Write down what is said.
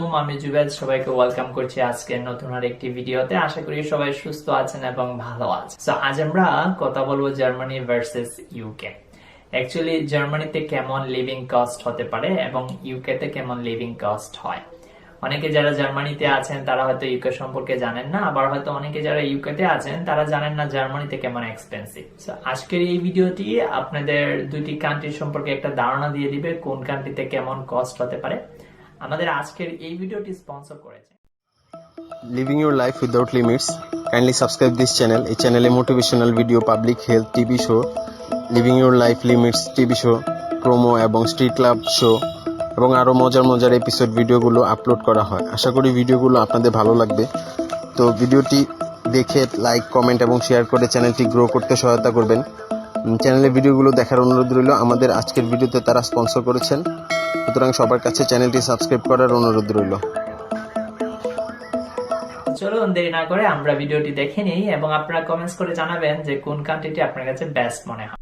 আলাইকুম আমি জুবেদ সবাইকে ওয়েলকাম করছি আজকে নতুন আর একটি ভিডিওতে। আশা করি সবাই সুস্থ আছেন এবং ভালো আছেন। তো আজ আমরা কথা বলব জার্মানি ভার্সেস ইউকে অ্যাকচুয়ালি জার্মানিতে কেমন লিভিং কস্ট হতে পারে এবং ইউকে তে কেমন লিভিং কস্ট হয়? অনেকে যারা জার্মানিতে আছেন, তারা হয়তো ইউকে সম্পর্কে জানেন না, আবার হয়তো অনেকে যারা ইউকে তে আছেন, তারা জানেন না জার্মানিতে কেমন এক্সপেন্সিভ আজকের এই ভিডিওটি আপনাদের দুইটি কান্ট্রি সম্পর্কে একটা ধারণা দিয়ে দিবে, কোন কান্ট্রিতে কেমন কস্ট হতে পারে। আমাদের আজকের এই ভিডিওটি স্পন্সর করেছে। Living your life without limits kindly subscribe this channel এই চ্যানেলে motivational video public health TV show living your life limits TV show promo এবং স্ট্রিট ক্লাব শো এবং আরও মজার মজার এপিসোড ভিডিওগুলো আপলোড করা হয়। আশা করি ভিডিওগুলো আপনাদের ভালো লাগবে। তো ভিডিওটি দেখে লাইক কমেন্ট এবং শেয়ার করে চ্যানেলটি গ্রো করতে সহায়তা করবেন। উম, চ্যানেলের ভিডিওগুলো দেখার অনুরোধ রইল। আমাদের আজকের ভিডিওতে তারা স্পন্সর করেছেন। সুতরাং সবার কাছে চ্যানেলটি সাবস্ক্রাইব করার অনুরোধ রইল। চলুন দেরি না করে আমরা ভিডিওটি দেখে নিই এবং আপনারা কমেন্টস করে জানাবেন যে কোন কান্ট্রিটি আপনার কাছে বেস্ট মনে হয়।